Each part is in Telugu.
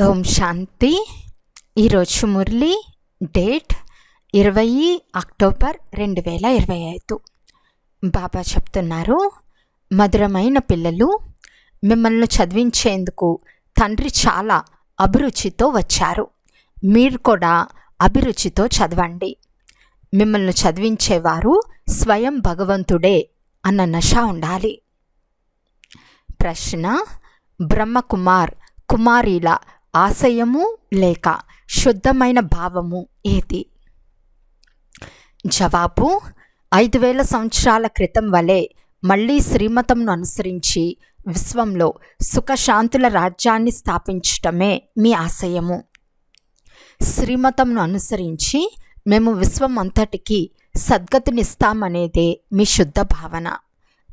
ఓం శాంతి. ఈరోజు మురళి డేట్ ఇరవై అక్టోబర్ రెండు వేల ఇరవై ఐదు. బాబా చెప్తున్నారు మధురమైన పిల్లలు మిమ్మల్ని చదివించేందుకు తండ్రి చాలా అభిరుచితో వచ్చారు. మీరు కూడా అభిరుచితో చదవండి. మిమ్మల్ని చదివించేవారు స్వయం భగవంతుడే అన్న నష ఉండాలి. ప్రశ్న బ్రహ్మకుమార్ కుమారీల ఆశయము లేక శుద్ధమైన భావము ఏది? జవాబు ఐదు వేల సంవత్సరాల క్రితం వలె మళ్ళీ శ్రీమతంను అనుసరించి విశ్వంలో సుఖశాంతుల రాజ్యాన్ని స్థాపించటమే మీ ఆశయము. శ్రీమతంను అనుసరించి మేము విశ్వం అంతటికి సద్గతినిస్తామనేదే మీ శుద్ధ భావన.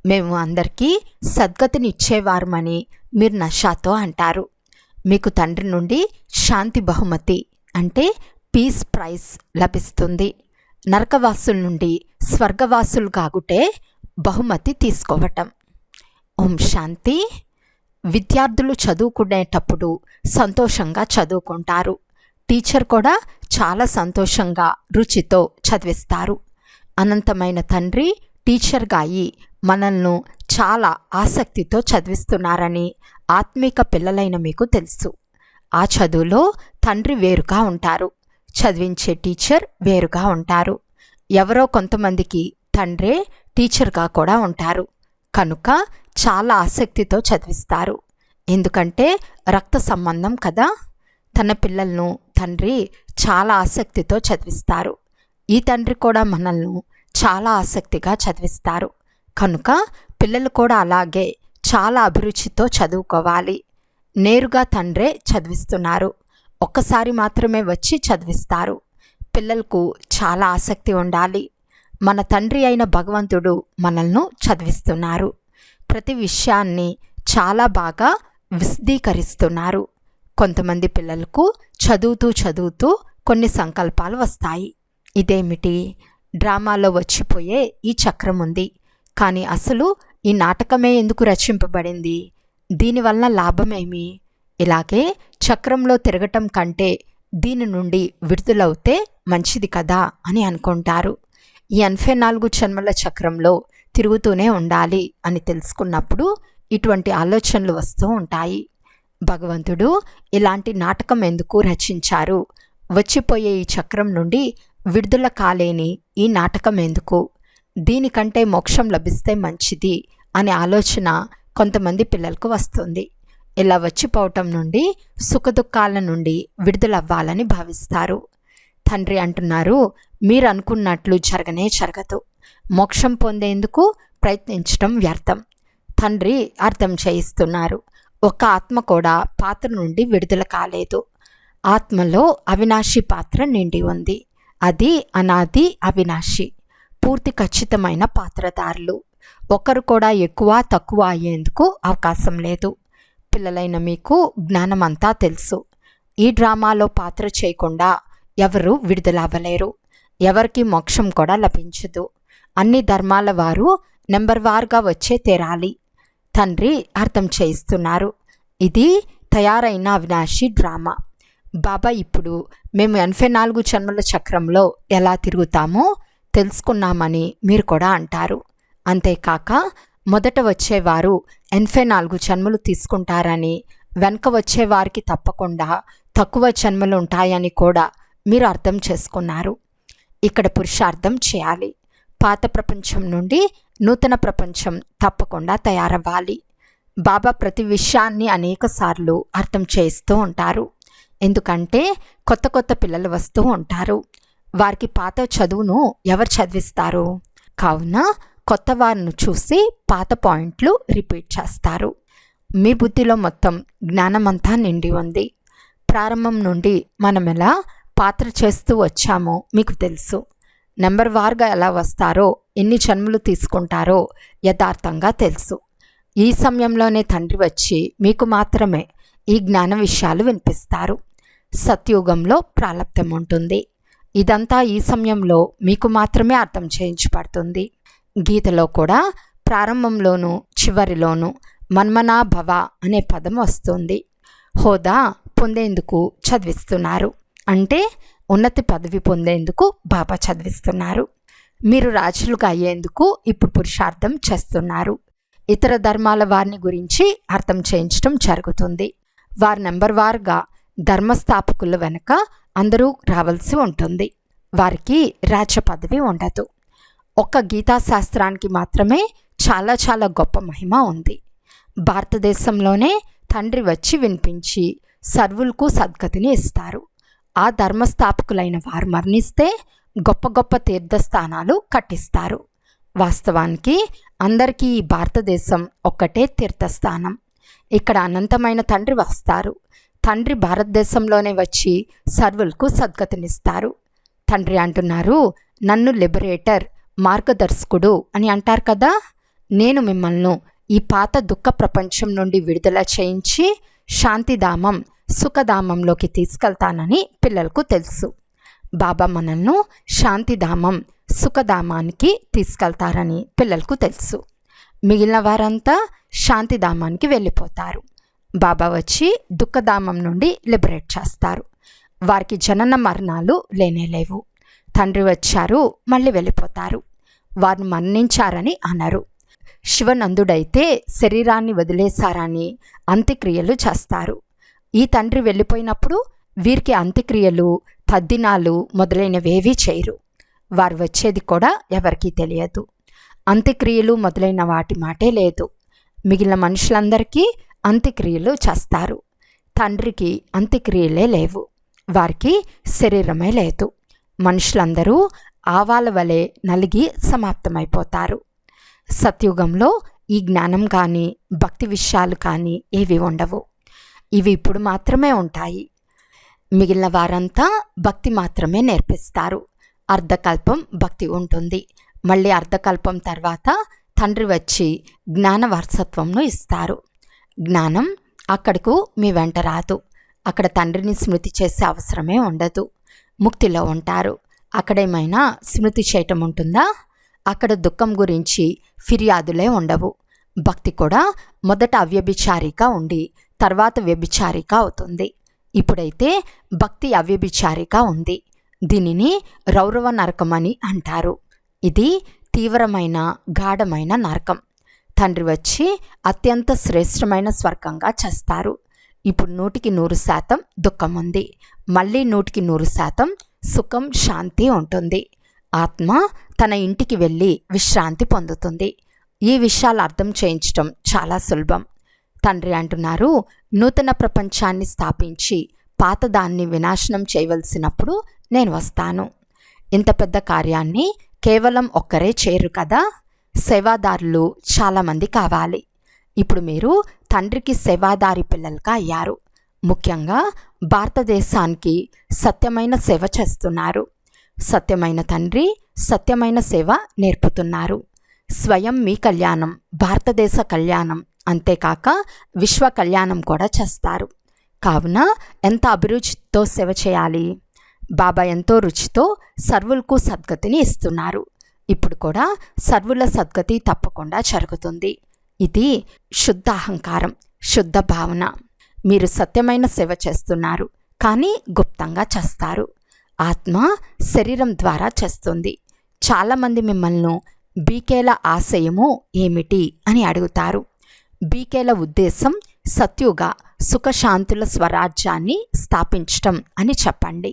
మేము అందరికీ సద్గతినిచ్చేవారమని మీరు నషాతో అంటారు. మీకు తండ్రి నుండి శాంతి బహుమతి అంటే పీస్ ప్రైజ్ లభిస్తుంది. నరకవాసుల నుండి స్వర్గవాసులు కాగుటే బహుమతి తీసుకోవటం. ఓం శాంతి. విద్యార్థులు చదువుకునేటప్పుడు సంతోషంగా చదువుకుంటారు. టీచర్ కూడా చాలా సంతోషంగా రుచితో చదివిస్తారు. అనంతమైన తండ్రి టీచర్గా అయి మనల్ని చాలా ఆసక్తితో చదివిస్తున్నారని ఆత్మీక పిల్లలైన మీకు తెలుసు. ఆ చదువులో తండ్రి వేరుగా ఉంటారు. చదివించే టీచర్ వేరుగా ఉంటారు. ఎవరో కొంతమందికి తండ్రే టీచర్గా కూడా ఉంటారు. కనుక చాలా ఆసక్తితో చదివిస్తారు. ఎందుకంటే రక్త సంబంధం కదా. తన పిల్లలను తండ్రి చాలా ఆసక్తితో చదివిస్తారు. ఈ తండ్రి కూడా మనల్ని చాలా ఆసక్తిగా చదివిస్తారు. కనుక పిల్లలు కూడా అలాగే చాలా అభిరుచితో చదువుకోవాలి. నేరుగా తండ్రే చదివిస్తున్నారు. ఒక్కసారి మాత్రమే వచ్చి చదివిస్తారు. పిల్లలకు చాలా ఆసక్తి ఉండాలి. మన తండ్రి అయిన భగవంతుడు మనల్ని చదివిస్తున్నారు. ప్రతి విషయాన్ని చాలా బాగా విశదీకరిస్తున్నారు. కొంతమంది పిల్లలకు చదువుతూ చదువుతూ కొన్ని సంకల్పాలు వస్తాయి. ఇదేమిటి? డ్రామాలో వచ్చిపోయే ఈ చక్రం ఉంది కానీ అసలు ఈ నాటకమే ఎందుకు రచింపబడింది? దీనివల్ల లాభమేమి? ఇలాగే చక్రంలో తిరగటం కంటే దీని నుండి విడుదలవుతే మంచిది కదా అని అనుకుంటారు. ఈ ఎనభై నాలుగు జన్మల చక్రంలో తిరుగుతూనే ఉండాలి అని తెలుసుకున్నప్పుడు ఇటువంటి ఆలోచనలు వస్తూ ఉంటాయి. భగవంతుడు ఇలాంటి నాటకం ఎందుకు రచించారు? వచ్చిపోయే ఈ చక్రం నుండి విడుదల కాలేని ఈ నాటకం ఎందుకు? దీనికంటే మోక్షం లభిస్తే మంచిది అనే ఆలోచన కొంతమంది పిల్లలకు వస్తుంది. ఇలా వచ్చిపోవటం నుండి సుఖదుఖాల నుండి విడుదలవ్వాలని భావిస్తారు. తండ్రి అంటున్నారు మీరు అనుకున్నట్లు జరగనే జరగదు. మోక్షం పొందేందుకు ప్రయత్నించడం వ్యర్థం. తండ్రి అర్థం చేయిస్తున్నారు ఒక ఆత్మ కూడా పాత్ర నుండి విడుదల కాలేదు. ఆత్మలో అవినాశి పాత్ర నిండి ఉంది. అది అనాది అవినాశి. పూర్తి ఖచ్చితమైన పాత్రదారులు ఒకరు కూడా ఎక్కువ తక్కువ అయ్యేందుకు అవకాశం లేదు. పిల్లలైన మీకు జ్ఞానమంతా తెలుసు. ఈ డ్రామాలో పాత్ర చేయకుండా ఎవరు విడుదల అవ్వలేరు ఎవరికి మోక్షం కూడా లభించదు. అన్ని ధర్మాల వారు నెంబర్ వార్గా వచ్చే తెరాలి. తండ్రి అర్థం చేయిస్తున్నారు. ఇది తయారైన అవినాశి డ్రామా. బాబా ఇప్పుడు మేము ఎనభై నాలుగు జన్మల చక్రంలో ఎలా తిరుగుతామో తెలుసుకున్నామని మీరు కూడా అంటారు. అంతేకాక మొదట వచ్చేవారు ఎనభై నాలుగు జన్మలు తీసుకుంటారని వెనక వచ్చేవారికి తప్పకుండా తక్కువ జన్మలు ఉంటాయని కూడా మీరు అర్థం చేసుకున్నారు. ఇక్కడ పురుషార్థం చేయాలి. పాత ప్రపంచం నుండి నూతన ప్రపంచం తప్పకుండా తయారవ్వాలి. బాబా ప్రతి విషయాన్ని అనేకసార్లు అర్థం చేస్తూ ఉంటారు. ఎందుకంటే కొత్త కొత్త పిల్లలు వస్తూ ఉంటారు. వారికి పాత చదువును ఎవరు చదివిస్తారు? కావున కొత్త వారిని చూసి పాత పాయింట్లు రిపీట్ చేస్తారు. మీ బుద్ధిలో మొత్తం జ్ఞానమంతా నిండి ఉంది. ప్రారంభం నుండి మనం ఎలా పాత్ర చేస్తూ వచ్చామో మీకు తెలుసు. నెంబర్ వార్గా ఎలా వస్తారో ఎన్ని జన్మలు తీసుకుంటారో యథార్థంగా తెలుసు. ఈ సమయంలోనే తండ్రి వచ్చి మీకు మాత్రమే ఈ జ్ఞాన విషయాలు వినిపిస్తారు. సత్యుగంలో ప్రాలబ్ధం ఉంటుంది. ఇదంతా ఈ సమయంలో మీకు మాత్రమే అర్థం చేయించబడుతుంది. గీతలో కూడా ప్రారంభంలోనూ చివరిలోనూ మన్మనా భవ అనే పదం వస్తుంది. హోదా పొందేందుకు చదివిస్తున్నారు. అంటే ఉన్నత పదవి పొందేందుకు బాబా చదివిస్తున్నారు. మీరు రాజులుగా అయ్యేందుకు ఇప్పుడు పురుషార్థం చేస్తున్నారు. ఇతర ధర్మాల వారిని గురించి అర్థం చేయించడం జరుగుతుంది. వారి నెంబర్ వారుగా ధర్మస్థాపకుల వెనుక అందరూ రావాల్సి ఉంటుంది. వారికి రాజ్య పదవి ఉండదు. ఒక్క గీతాశాస్త్రానికి మాత్రమే చాలా చాలా గొప్ప మహిమ ఉంది. భారతదేశంలోనే తండ్రి వచ్చి వినిపించి సర్వులకు సద్గతిని ఇస్తారు. ఆ ధర్మస్థాపకులైన వారు మరణిస్తే గొప్ప గొప్ప తీర్థస్థానాలు కట్టిస్తారు. వాస్తవానికి అందరికీ ఈ భారతదేశం ఒక్కటే తీర్థస్థానం. ఇక్కడ అనంతమైన తండ్రి వస్తారు. తండ్రి భారతదేశంలోనే వచ్చి సర్వులకు సద్గతినిస్తారు. తండ్రి అంటున్నారు నన్ను లిబరేటర్ మార్గదర్శకుడు అని అంటారు కదా? నేను మిమ్మల్ని ఈ పాత దుఃఖ ప్రపంచం నుండి విడుదల చేయించి శాంతిధామం సుఖధామంలోకి తీసుకెళ్తానని పిల్లలకు తెలుసు. బాబా మనల్ని శాంతిధామం సుఖధామానికి తీసుకెళ్తారని పిల్లలకు తెలుసు. మిగిలిన వారంతా శాంతిధామానికి వెళ్ళిపోతారు. బాబా వచ్చి దుఃఖధామం నుండి లిబరేట్ చేస్తారు. వారికి జనన మరణాలు లేనేలేవు తండ్రి వచ్చారు మళ్ళీ వెళ్ళిపోతారు. వారు మరణించారని అన్నారు శివనందుడైతే శరీరాన్ని వదిలేశారని అంత్యక్రియలు చేస్తారు. ఈ తండ్రి వెళ్ళిపోయినప్పుడు వీరికి అంత్యక్రియలు తద్దినాలు మొదలైనవేవీ చేయరు. వారు వచ్చేది కూడా ఎవరికీ తెలియదు. అంత్యక్రియలు మొదలైన వాటి మాటే లేదు. మిగిలిన మనుషులందరికీ అంత్యక్రియలు చేస్తారు. తండ్రికి అంత్యక్రియలే లేవు. వారికి శరీరమే లేదు. మనుషులందరూ ఆవాల వలె నలిగి సమాప్తమైపోతారు. సత్యుగంలో ఈ జ్ఞానం కానీ భక్తి విషయాలు కానీ ఏవి ఉండవు. ఇవి ఇప్పుడు మాత్రమే ఉంటాయి. మిగిలిన వారంతా భక్తి మాత్రమే నేర్పిస్తారు. అర్ధకల్పం భక్తి ఉంటుంది. మళ్ళీ అర్ధకల్పం తర్వాత తండ్రి వచ్చి జ్ఞాన వారసత్వంను ఇస్తారు. జ్ఞానం అక్కడకు మీ వెంట రాదు. అక్కడ తండ్రిని స్మృతి చేసే అవసరమే ఉండదు. ముక్తిలో ఉంటారు. అక్కడేమైనా స్మృతి చేయటం ఉంటుందా? అక్కడ దుఃఖం గురించి ఫిర్యాదులే ఉండవు. భక్తి కూడా మొదట అవ్యభిచారిగా ఉండి తర్వాత వ్యభిచారిక అవుతుంది. ఇప్పుడైతే భక్తి అవ్యభిచారిగా ఉంది. దీనిని రౌరవ నరకం అని అంటారు. ఇది తీవ్రమైన గాఢమైన నరకం. తండ్రి వచ్చి అత్యంత శ్రేష్టమైన స్వర్గంగా చేస్తారు. ఇప్పుడు నూటికి నూరు శాతం దుఃఖం ఉంది మళ్ళీ నూటికి నూరు శాతం సుఖం శాంతి ఉంటుంది. ఆత్మ తన ఇంటికి వెళ్ళి విశ్రాంతి పొందుతుంది. ఈ విషయాలు అర్థం చేయించడం చాలా సులభం. తండ్రి అంటున్నారు నూతన ప్రపంచాన్ని స్థాపించి పాతదాన్ని వినాశనం చేయవలసినప్పుడు నేను వస్తాను. ఇంత పెద్ద కార్యాన్ని కేవలం ఒక్కరే చేయరు కదా? సేవాదారులు చాలామంది కావాలి. ఇప్పుడు మీరు తండ్రికి సేవాదారి పిల్లలుగా అయ్యారు. ముఖ్యంగా భారతదేశానికి సత్యమైన సేవ చేస్తున్నారు. సత్యమైన తండ్రి సత్యమైన సేవ నేర్పుతున్నారు. స్వయం మీ కళ్యాణం భారతదేశ కళ్యాణం అంతేకాక విశ్వ కళ్యాణం కూడా చేస్తారు. కావున ఎంత అభిరుచితో సేవ చేయాలి? బాబా ఎంతో రుచితో సర్వులకు సద్గతిని ఇస్తున్నారు. ఇప్పుడు కూడా సర్వుల సద్గతి తప్పకుండా జరుగుతుంది. ఇది శుద్ధ అహంకారం శుద్ధ భావన. మీరు సత్యమైన సేవ చేస్తున్నారు కానీ గుప్తంగా చేస్తారు. ఆత్మ శరీరం ద్వారా చేస్తుంది. చాలామంది మిమ్మల్ని బీకేల ఆశయము ఏమిటి అని అడుగుతారు. బీకేల ఉద్దేశం సత్యుగా సుఖశాంతుల స్వరాజ్యాన్ని స్థాపించటం అని చెప్పండి.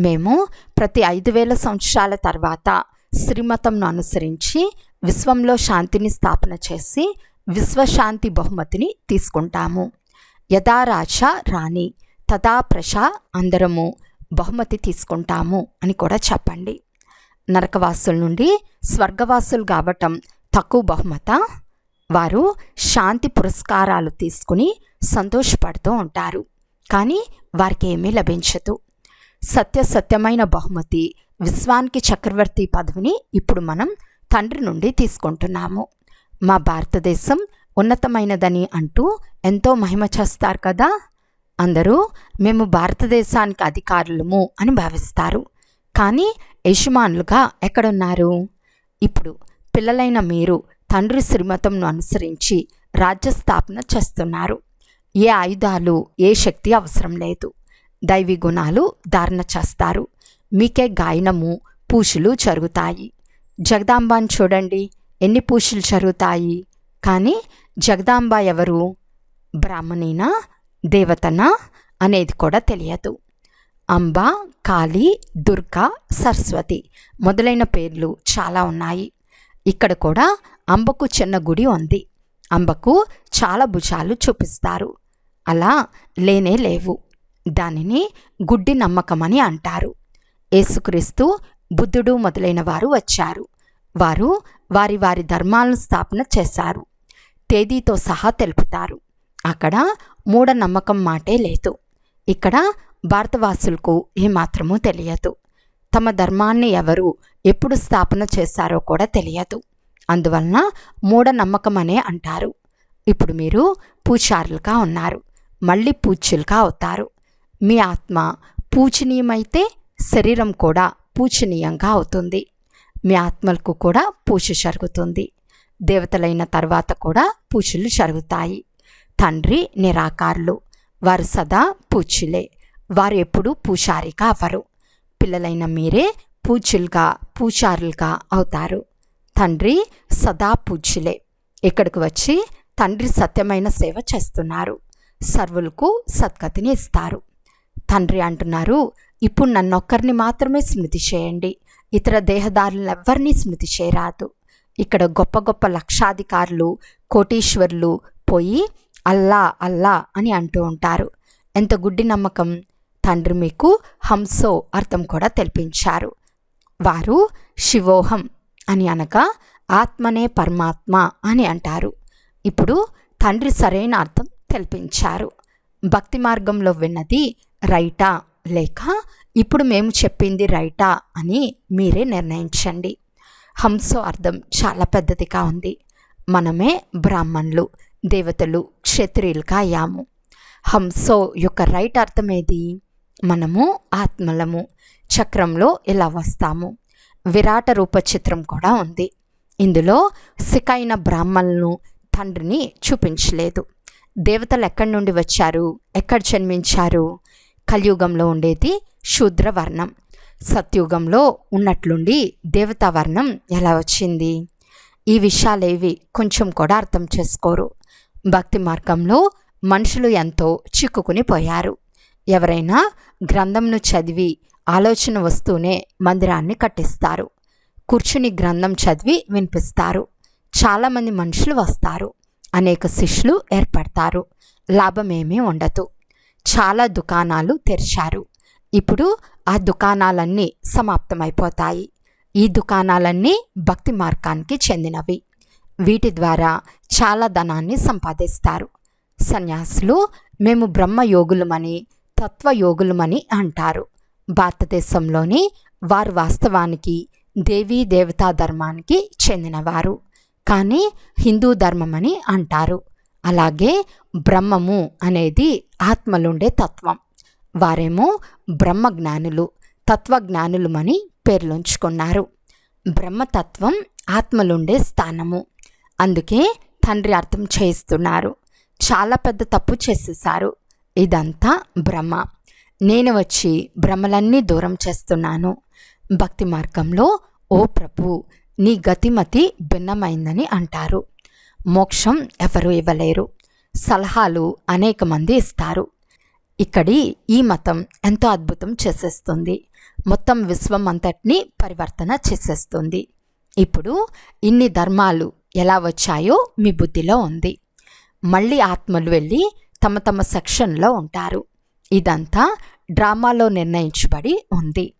మేము ప్రతి ఐదు వేల సంవత్సరాల తర్వాత శ్రీమతంను అనుసరించి విశ్వంలో శాంతిని స్థాపన చేసి విశ్వశాంతి బహుమతిని తీసుకుంటాము. యథా రాజ రాణి తదా ప్రశ అందరము బహుమతి తీసుకుంటాము అని కూడా చెప్పండి. నరకవాసుల నుండి స్వర్గవాసులు కావటం తక్కువ బహుమత. వారు శాంతి పురస్కారాలు తీసుకుని సంతోషపడుతూ ఉంటారు. కానీ వారికి ఏమీ లభించదు. సత్య సత్యమైన బహుమతి విశ్వానికి చక్రవర్తి పదవిని ఇప్పుడు మనం తండ్రి నుండి తీసుకుంటున్నాము. మా భారతదేశం ఉన్నతమైనదని అంటూ ఎంతో మహిమ చేస్తారు కదా? అందరూ మేము భారతదేశానికి అధికారులము అని భావిస్తారు. కానీ యజమానులుగా ఎక్కడున్నారు? ఇప్పుడు పిల్లలైన మీరు తండ్రి శ్రీమతంను అనుసరించి రాజ్య స్థాపన చేస్తున్నారు. ఏ ఆయుధాలు ఏ శక్తి అవసరం లేదు. దైవీ గుణాలు ధారణ చేస్తారు. మీకే గాయనము పూషులు జరుగుతాయి. జగదాంబాని చూడండి ఎన్ని పూషులు జరుగుతాయి. కానీ జగదాంబ ఎవరు? బ్రాహ్మణినా దేవతనా అనేది కూడా తెలియదు. అంబ కాళీ దుర్గా సరస్వతి మొదలైన పేర్లు చాలా ఉన్నాయి. ఇక్కడ కూడా అంబకు చిన్న గుడి ఉంది. అంబకు చాలా భుజాలు చూపిస్తారు. అలా లేనే లేవు. దానిని గుడ్డి నమ్మకమని అంటారు. యేసుక్రీస్తు బుద్ధుడు మొదలైన వారు వచ్చారు. వారు వారి వారి ధర్మాలను స్థాపన చేశారు. తేదీతో సహా తెలుపుతారు. అక్కడ మూఢనమ్మకం మాటే లేదు. ఇక్కడ భారతవాసులకు ఏమాత్రమూ తెలియదు. తమ ధర్మాన్ని ఎవరు ఎప్పుడు స్థాపన చేశారో కూడా తెలియదు. అందువలన మూఢనమ్మకం అనే అంటారు. ఇప్పుడు మీరు పూచారులుగా ఉన్నారు. మళ్ళీ పూజ్యులుగా అవుతారు. మీ ఆత్మ పూజనీయమైతే శరీరం కూడా పూజనీయంగా అవుతుంది. మీ ఆత్మలకు కూడా పూజ జరుగుతుంది. దేవతలైన తర్వాత కూడా పూజలు జరుగుతాయి. తండ్రి నిరాకారులు. వారు సదా పూజలే వారు ఎప్పుడూ పూజారిగా అవ్వరు. పిల్లలైన మీరే పూజలుగా పూజారులుగా అవుతారు. తండ్రి సదా పూజలే ఇక్కడికి వచ్చి తండ్రి సత్యమైన సేవ చేస్తున్నారు. సర్వులకు సద్గతిని ఇస్తారు. తండ్రి అంటున్నారు ఇప్పుడు నన్నొక్కరిని మాత్రమే స్మృతి చేయండి. ఇతర దేహదారులను ఎవ్వరినీ స్మృతి చేయరాదు. ఇక్కడ గొప్ప గొప్ప లక్షాధికారులు కోటీశ్వరులు పోయి అల్లా అల్లా అని అంటూ ఉంటారు. ఎంత గుడ్డి నమ్మకం. తండ్రి మీకు హంసో అర్థం కూడా తెలిపించారు. వారు శివోహం అని అనగా ఆత్మనే పరమాత్మ అని అంటారు. ఇప్పుడు తండ్రి సరైన అర్థం తెలిపించారు. భక్తి మార్గంలో విన్నది రైటా. లేక ఇప్పుడు మేము చెప్పింది రైటా అని మీరే నిర్ణయించండి. హంసో అర్థం చాలా పెద్దదిగా ఉంది. మనమే బ్రాహ్మణులు దేవతలు క్షత్రియులుగా అయ్యాము. హంసో యొక్క రైట్ అర్థం ఏది? మనము ఆత్మలము. చక్రంలో ఇలా వస్తాము. విరాట రూప చిత్రం కూడా ఉంది. ఇందులో సికైన బ్రాహ్మణులను తండ్రిని చూపించలేదు. దేవతలు ఎక్కడి నుండి వచ్చారు? ఎక్కడ జన్మించారు? కలియుగంలో ఉండేది శూద్ర వర్ణం సత్యుగంలో ఉన్నట్లుండి దేవతా వర్ణం ఎలా వచ్చింది? ఈ విషయాలేవి కొంచెం కూడా అర్థం చేసుకోరు. భక్తి మార్గంలో మనుషులు ఎంతో చిక్కుకుని పోయారు. ఎవరైనా గ్రంథంను చదివి ఆలోచన వస్తూనే మందిరాన్ని కట్టిస్తారు. కూర్చుని గ్రంథం చదివి వినిపిస్తారు. చాలామంది మనుషులు వస్తారు. అనేక శిష్యులు ఏర్పడతారు. లాభమేమీ ఉండదు. చాలా దుకాణాలు తెరిచారు. ఇప్పుడు ఆ దుకాణాలన్నీ సమాప్తమైపోతాయి. ఈ దుకాణాలన్నీ భక్తి మార్గానికి చెందినవి. వీటి ద్వారా చాలా ధనాన్ని సంపాదిస్తారు. సన్యాసులు మేము బ్రహ్మయోగులమని తత్వయోగులమని అంటారు. భారతదేశంలోని వారు వాస్తవానికి దేవీ దేవతా ధర్మానికి చెందినవారు. కానీ హిందూ ధర్మమని అంటారు. అలాగే బ్రహ్మము అనేది ఆత్మలుండే తత్వం. వారేమో బ్రహ్మజ్ఞానులు తత్వజ్ఞానులమని పేర్లుంచుకున్నారు. బ్రహ్మతత్వం ఆత్మలుండే స్థానము. అందుకే తండ్రి అర్థం చేస్తున్నారు చాలా పెద్ద తప్పు చేసేసారు ఇదంతా భ్రమ నేను వచ్చి భ్రమలన్నీ దూరం చేస్తున్నాను. భక్తి మార్గంలో ఓ ప్రభు నీ గతిమతి భిన్నమైందని అంటారు. మోక్షం ఎవరు ఇవ్వలేరు. సలహాలు అనేక మంది ఇస్తారు. ఇక్కడి ఈ మతం ఎంతో అద్భుతం చేసేస్తుంది. మొత్తం విశ్వం అంతటినీ పరివర్తన చేసేస్తుంది. ఇప్పుడు ఇన్ని ధర్మాలు ఎలా వచ్చాయో మీ బుద్ధిలో ఉంది. మళ్ళీ ఆత్మలు వెళ్ళి తమ తమ సెక్షన్లో ఉంటారు. ఇదంతా డ్రామాలో నిర్ణయించబడి ఉంది.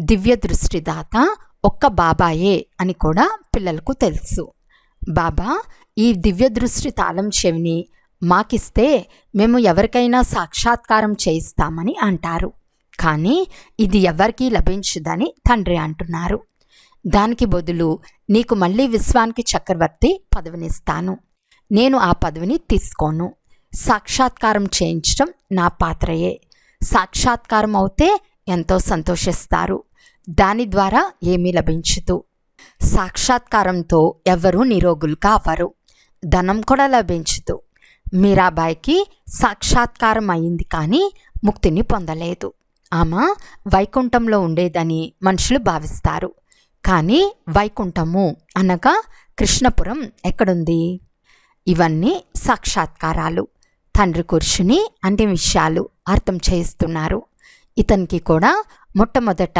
దివ్య దృష్టిదాత ఒక్క బాబాయే అని కూడా పిల్లలకు తెలుసు. బాబా ఈ దివ్య దృష్టి తాళం చెవిని మాకిస్తే మేము ఎవరికైనా సాక్షాత్కారం చేయిస్తామని అంటారు. కానీ ఇది ఎవరికీ లభించదని తండ్రి అంటున్నారు. దానికి బదులు నీకు మళ్ళీ విశ్వానికి చక్రవర్తి పదవినిస్తాను. నేను ఆ పదవిని తీసుకోను. సాక్షాత్కారం చేయించడం నా పాత్రయే. సాక్షాత్కారం అవుతే ఎంతో సంతోషిస్తారు. దాని ద్వారా ఏమీ లభించదు సాక్షాత్కారంతో ఎవరూ నిరోగులు కావరు. ధనం కూడా లభించదు మీరాబాయికి సాక్షాత్కారం అయింది కానీ ముక్తిని పొందలేదు. ఆమె వైకుంఠంలో ఉండేదని మనుషులు భావిస్తారు. కానీ వైకుంఠము అనగా కృష్ణపురం ఎక్కడుంది? ఇవన్నీ సాక్షాత్కారాలు. తండ్రి కూర్చుని అంటే విషయాలు అర్థం చేస్తున్నారు ఇతనికి కూడా మొట్టమొదట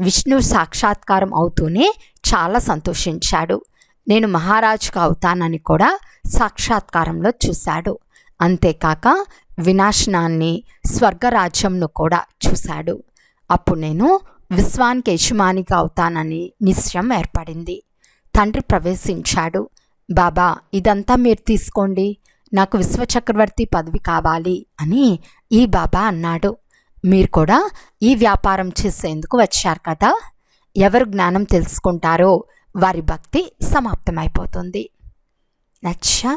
విష్ణు సాక్షాత్కారం అవుతూనే చాలా సంతోషించాడు. నేను మహారాజుగా అవుతానని కూడా సాక్షాత్కారంలో చూశాడు. అంతేకాక వినాశనాన్ని స్వర్గరాజ్యంను కూడా చూశాడు. అప్పుడు నేను విశ్వానికి యజమానిగా అవుతానని నిశ్చయం ఏర్పడింది. తండ్రి ప్రవేశించాడు. బాబా ఇదంతా మీరు తీసుకోండి. నాకు విశ్వచక్రవర్తి పదవి కావాలి అని ఈ బాబా అన్నాడు. మీరు కూడా ఈ వ్యాపారం చేసేందుకు వచ్చారు కదా? ఎవరు జ్ఞానం తెలుసుకుంటారో వారి భక్తి సమాప్తమైపోతుంది. నచ్చ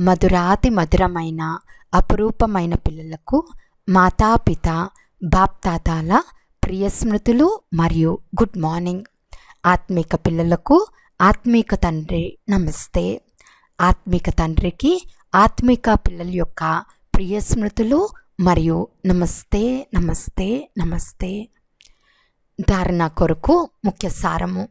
మధురాతి మధురమైన అపురూపమైన పిల్లలకు మాతాపిత బాప్తాతాల ప్రియ స్మృతులు మరియు గుడ్ మార్నింగ్. ఆత్మిక పిల్లలకు ఆత్మిక తండ్రి నమస్తే. ఆత్మిక తండ్రికి ఆత్మిక పిల్లల యొక్క ప్రియ స్మృతులు మరియు నమస్తే నమస్తే నమస్తే. ధారణ కొరకు ముఖ్య సారము.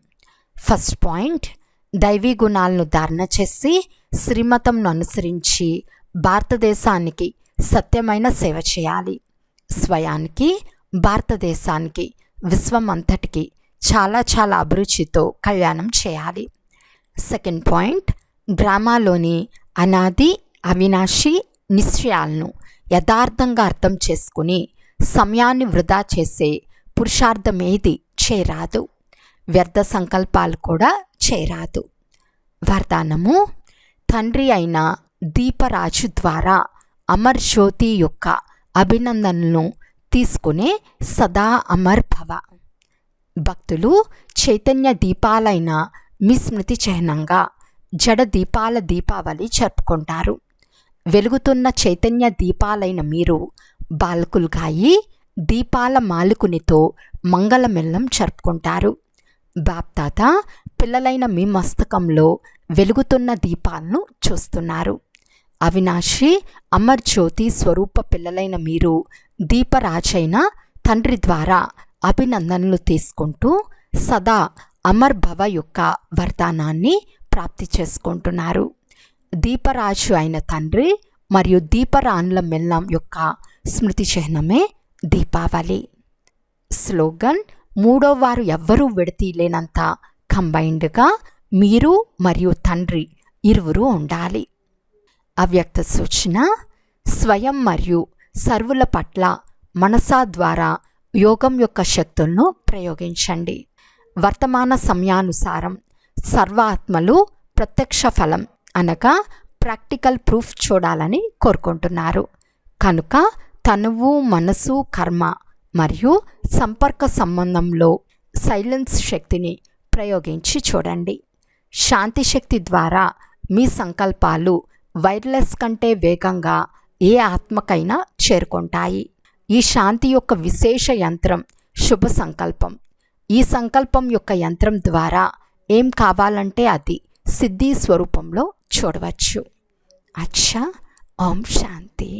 ఫస్ట్ పాయింట్ దైవీ గుణాలను ధారణ చేసి శ్రీమతంను అనుసరించి భారతదేశానికి సత్యమైన సేవ చేయాలి. స్వయానికి భారతదేశానికి విశ్వం అంతటికి చాలా చాలా అభిరుచితో కళ్యాణం చేయాలి. సెకండ్ పాయింట్ డ్రామాలోని అనాది అవినాశి నిశ్చయాలను యథార్థంగా అర్థం చేసుకుని సమయాన్ని వృధా చేసే పురుషార్థం ఏది చేరాదు. వ్యర్థ సంకల్పాలు కూడా చేరాదు. వరదానము తండ్రి అయిన దీపరాజు ద్వారా అమర్ జ్యోతి యొక్క అభినందనలను తీసుకునే సదా అమర్ భవ. భక్తులు చైతన్య దీపాలైన మీ స్మృతి చిహ్నంగా జడ దీపాల దీపావళి జరుపుకుంటారు. వెలుగుతున్న చైతన్య దీపాలైన మీరు బాలకులుగాయి దీపాల మాలుకునితో మంగళమెల్లం జరుపుకుంటారు. బాప్తాత పిల్లలైన మీ మస్తకంలో వెలుగుతున్న దీపాలను చూస్తున్నారు. అవినాశి అమర్ జ్యోతి స్వరూప పిల్లలైన మీరు దీపరాజైన తండ్రి ద్వారా అభినందనలు తీసుకుంటూ సదా అమర్ భవ యొక్క వరదానాన్ని ప్రాప్తి చేసుకుంటున్నారు. దీపరాజు అయిన తండ్రి మరియు దీపరాన్ల మిల్లం యొక్క స్మృతి చిహ్నమే దీపావళి. స్లోగన్ మూడో వారు ఎవ్వరూ విడతీయలేనంత కంబైన్డ్గా మీరు మరియు తండ్రి ఇరువురు ఉండాలి. అవ్యక్త సూచన స్వయం మరియు సర్వుల పట్ల మనసా ద్వారా యోగం యొక్క శక్తులను ప్రయోగించండి. వర్తమాన సమయానుసారం సర్వాత్మలు ప్రత్యక్ష ఫలం అనగా ప్రాక్టికల్ ప్రూఫ్ చూడాలని కోరుకుంటున్నారు. కనుక తనువు మనసు కర్మ మరియు సంపర్క సంబంధంలో సైలెన్స్ శక్తిని ప్రయోగించి చూడండి. శాంతి శక్తి ద్వారా మీ సంకల్పాలు వైర్లెస్ కంటే వేగంగా ఏ ఆత్మకైనా చేరుకుంటాయి. ఈ శాంతి యొక్క విశేష యంత్రం శుభ సంకల్పం. ఈ సంకల్పం యొక్క యంత్రం ద్వారా ఏం కావాలంటే అది సిద్ధి స్వరూపంలో చూడవచ్చు. అచ్చా! ఓం శాంతి.